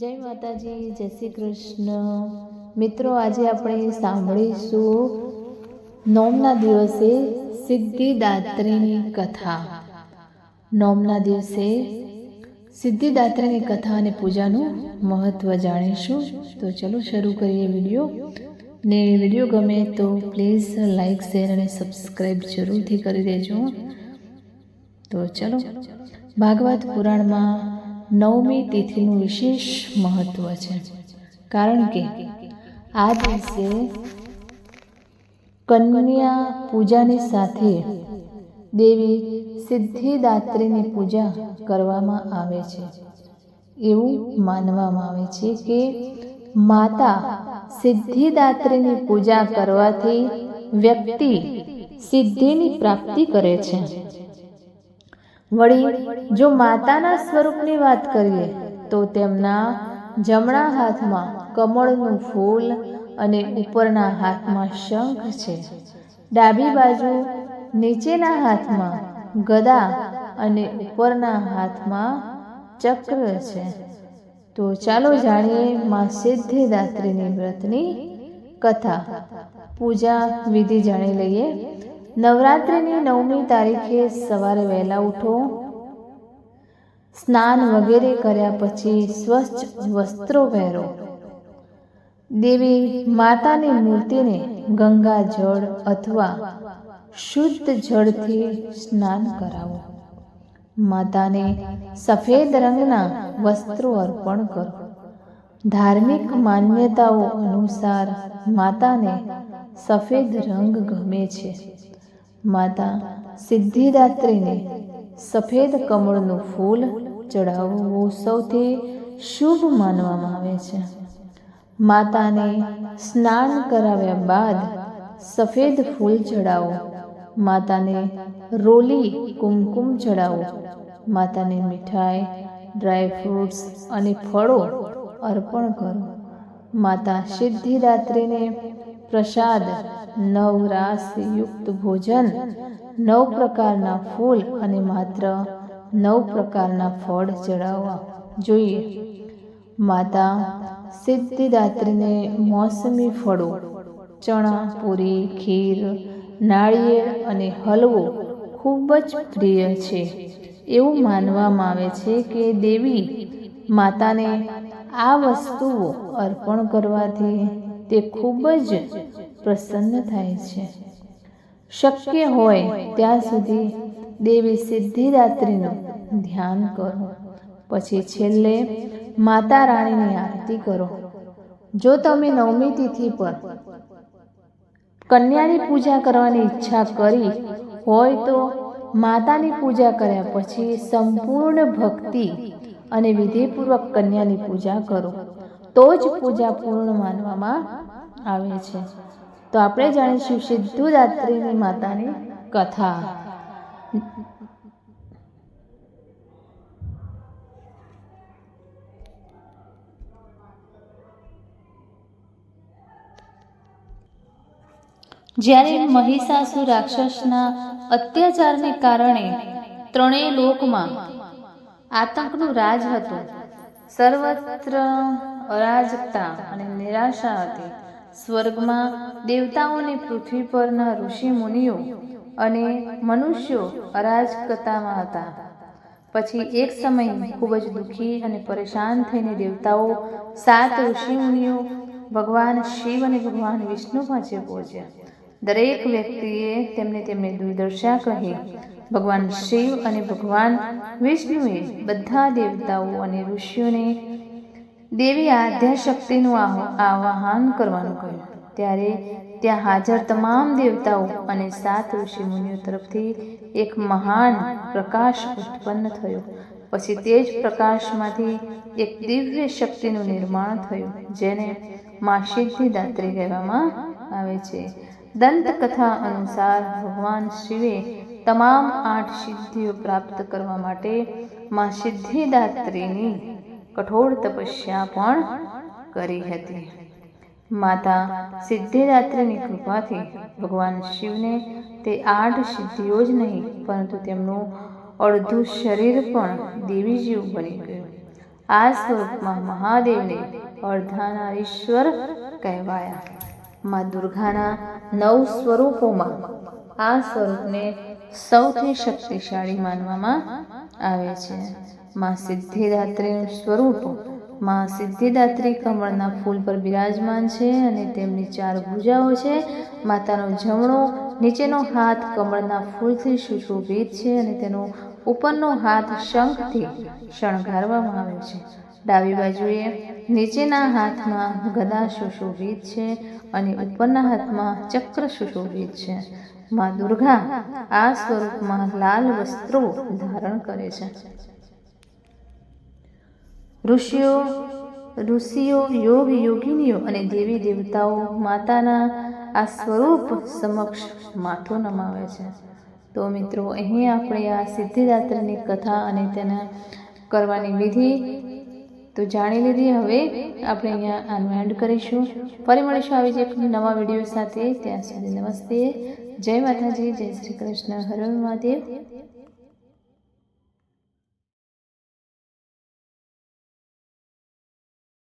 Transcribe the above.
જય માતાજી જય શ્રી કૃષ્ણ. મિત્રો આજે આપણે સાંભળીશું નોમના દિવસે સિદ્ધિદાત્રીની કથા. નોમના દિવસે સિદ્ધિદાત્રીની કથા અને પૂજાનું મહત્ત્વ જાણીશું. તો ચલો શરૂ કરીએ વીડિયો. ને વીડિયો ગમે તો પ્લીઝ લાઈક શેર અને સબસ્ક્રાઈબ જરૂરથી કરી દેજો. તો ચલો ભાગવત પુરાણમાં નવમી તિથિનું વિશેષ મહત્વ છે. કારણ કે આ દિવસે કન્યા પૂજાની સાથે દેવી સિદ્ધિદાત્રીની પૂજા કરવામાં આવે છે. એવું માનવામાં આવે છે કે માતા સિદ્ધિદાત્રીની પૂજા કરવાથી વ્યક્તિ સિદ્ધિની પ્રાપ્તિ કરે છે. વળી, જો માતાના સ્વરૂપની વાત કરીએ, તો તેમના જમણા હાથમાં કમળનું ફૂલ અને ઉપરના હાથમાં શંખ છે. ડાબી બાજુ નીચેના હાથમાં ગદા અને ઉપરના હાથમાં ચક્ર છે. તો ચાલો જાણીએ માં સિદ્ધિદાત્રીની વ્રતની કથા. પૂજા વિધિ જાણી લઈએ. નવરાત્રિની નવમી તારીખે સવારે વહેલા ઉઠો. સ્નાન વગેરે કર્યા પછી સ્વચ્છ વસ્ત્રો પહેરો. દેવી માતાની મૂર્તિને ગંગા જળ અથવા શુદ્ધ જળથી સ્નાન કરાવો. માતાને સફેદ રંગના વસ્ત્રો અર્પણ કરો. ધાર્મિક માન્યતાઓ અનુસાર માતાને સફેદ રંગ ગમે છે. માતા, સિદ્ધિદાત્રીને સફેદ કમળનું ફૂલ ચડાવવું સૌથી શુભ માનવામાં આવે છે. માતાને સ્નાન કરાવ્યા બાદ સફેદ ફૂલ ચડાવો. માતાને રોલી કુમકુમ ચડાવો. માતાને મીઠાઈ, ડ્રાય ફ્રૂટ્સ અને ફળો અર્પણ કરો. માતા સિદ્ધિદાત્રીને પ્રસાદ નવ રાસ યુક્ત ભોજન, નવ પ્રકારના ફૂલ અને માત્ર નવ પ્રકારના ફળ ચડાવવા જોઈએ. માતા, સિદ્ધિદાત્રીને મોસમી ફળો, ચણા, પૂરી, ખીર, નાળિયેર અને હલવો ખૂબ જ પ્રિય છે. એવું માનવામાં આવે છે કે દેવી માતાને આ વસ્તુઓ અર્પણ કરવાથી તે ખૂબ જ પ્રસન્ન થાય છે. શક્ય હોય ત્યાં સુધી દેવી સિદ્ધિદાત્રીનું ધ્યાન કરો. પછી છેલ્લે માતા રાણીની આરતી કરો. જો તમે નવમી તિથિ પર કન્યાની પૂજા કરવાની ઈચ્છા કરી હોય તો માતાની પૂજા કર્યા પછી સંપૂર્ણ ભક્તિ અને વિધિપૂર્વક કન્યાની પૂજા કરો. તો જ પૂજા પૂર્ણ માનવામાં આવે છે. તો આપણે જાણીશું સિદ્ધુદાત્રીની માતાની કથા. જ્યારે મહિષાસુ રાક્ષસના અત્યાચારને કારણે ત્રણેય લોકમાં આતંકનું રાજ હતું સર્વત્ર અરાજકતા અને નિરાશા હતી. સ્વર્ગમાં દેવતાઓને પૃથ્વી પરના ઋષિ મુનિઓ અને મનુષ્યો અરાજકતામાં હતા. પછી એક સમય ખૂબ જ દુઃખી અને પરેશાન થઈને દેવતાઓ સાત ઋષિ મુનિઓ ભગવાન શિવ અને ભગવાન વિષ્ણુ પાસે પહોંચ્યા. દરેક વ્યક્તિએ તેમને તેમને દુર્દશા કહી. ભગવાન શિવ અને ભગવાન વિષ્ણુએ બધા દેવતાઓ અને ઋષિઓને દેવી આદ્યાશક્તિનું આવાહન કરવાનું કહ્યું. ત્યારે ત્યાં હાજર તમામ દેવતાઓ અને સાત ઋષિ મુનિઓ તરફથી એક મહાન પ્રકાશ ઉત્પન્ન થયો. પછી તે જ પ્રકાશમાંથી એક દિવ્ય શક્તિનું નિર્માણ થયું, જેને મા સિદ્ધિદાત્રી કહેવામાં આવે છે. દંતકથા અનુસાર ભગવાન શિવે તમામ આઠ સિદ્ધિઓ પ્રાપ્ત કરવા માટે મા સિદ્ધિદાત્રીની કઠોર તપસ્યા પણ કરી હતી. માતા સિદ્ધિદાત્રીની કૃપાથી ભગવાન શિવને તે આઠ સિદ્ધિઓ જ નહીં, પરંતુ તેમનું અડધું શરીર પણ દેવી જેવું બની ગયું. આ સ્વરૂપમાં મહાદેવને અર્ધાનારીશ્વર કહેવાયા. માં દુર્ગાના નવ સ્વરૂપોમાં આ સ્વરૂપને સૌથી શક્તિશાળી માનવામાં આવે છે. માં સિદ્ધિદાત્રીનું સ્વરૂપમાં સિદ્ધિદાત્રી કમળના ફૂલ પર બિરાજમાન છે અને તેમની ચાર ભૂજાઓ છે. માતાનો જમણો, નીચેનો હાથ કમળના ફૂલથી સુશોભિત છે અને તેનો ઉપરનો હાથ શંખથી શણગારવામાં આવ્યો છે. ડાબી બાજુએ નીચેના હાથમાં ગદા સુશોભિત છે અને ઉપરના હાથમાં ચક્ર સુશોભિત છે. માં દુર્ગા આ સ્વરૂપમાં લાલ વસ્ત્રો ધારણ કરે છે. ઋષિઓ ઋષિઓ, યોગ યોગિનીઓ અને દેવી દેવતાઓ માતાના આ સ્વરૂપ સમક્ષ માથું નમાવે છે. તો મિત્રો, અહીં આપણે આ સિદ્ધિદાત્રીની કથા અને તેના કરવાની વિધિ તો જાણી લીધી. હવે આપણે અહીંયા આનું એન્ડ કરીશું. ફરી મળીશું આવી જ એક નવા વીડિયો સાથે. ત્યાં સુધી નમસ્તે. જય માતાજી, જય શ્રી કૃષ્ણ. હર મહાદેવ.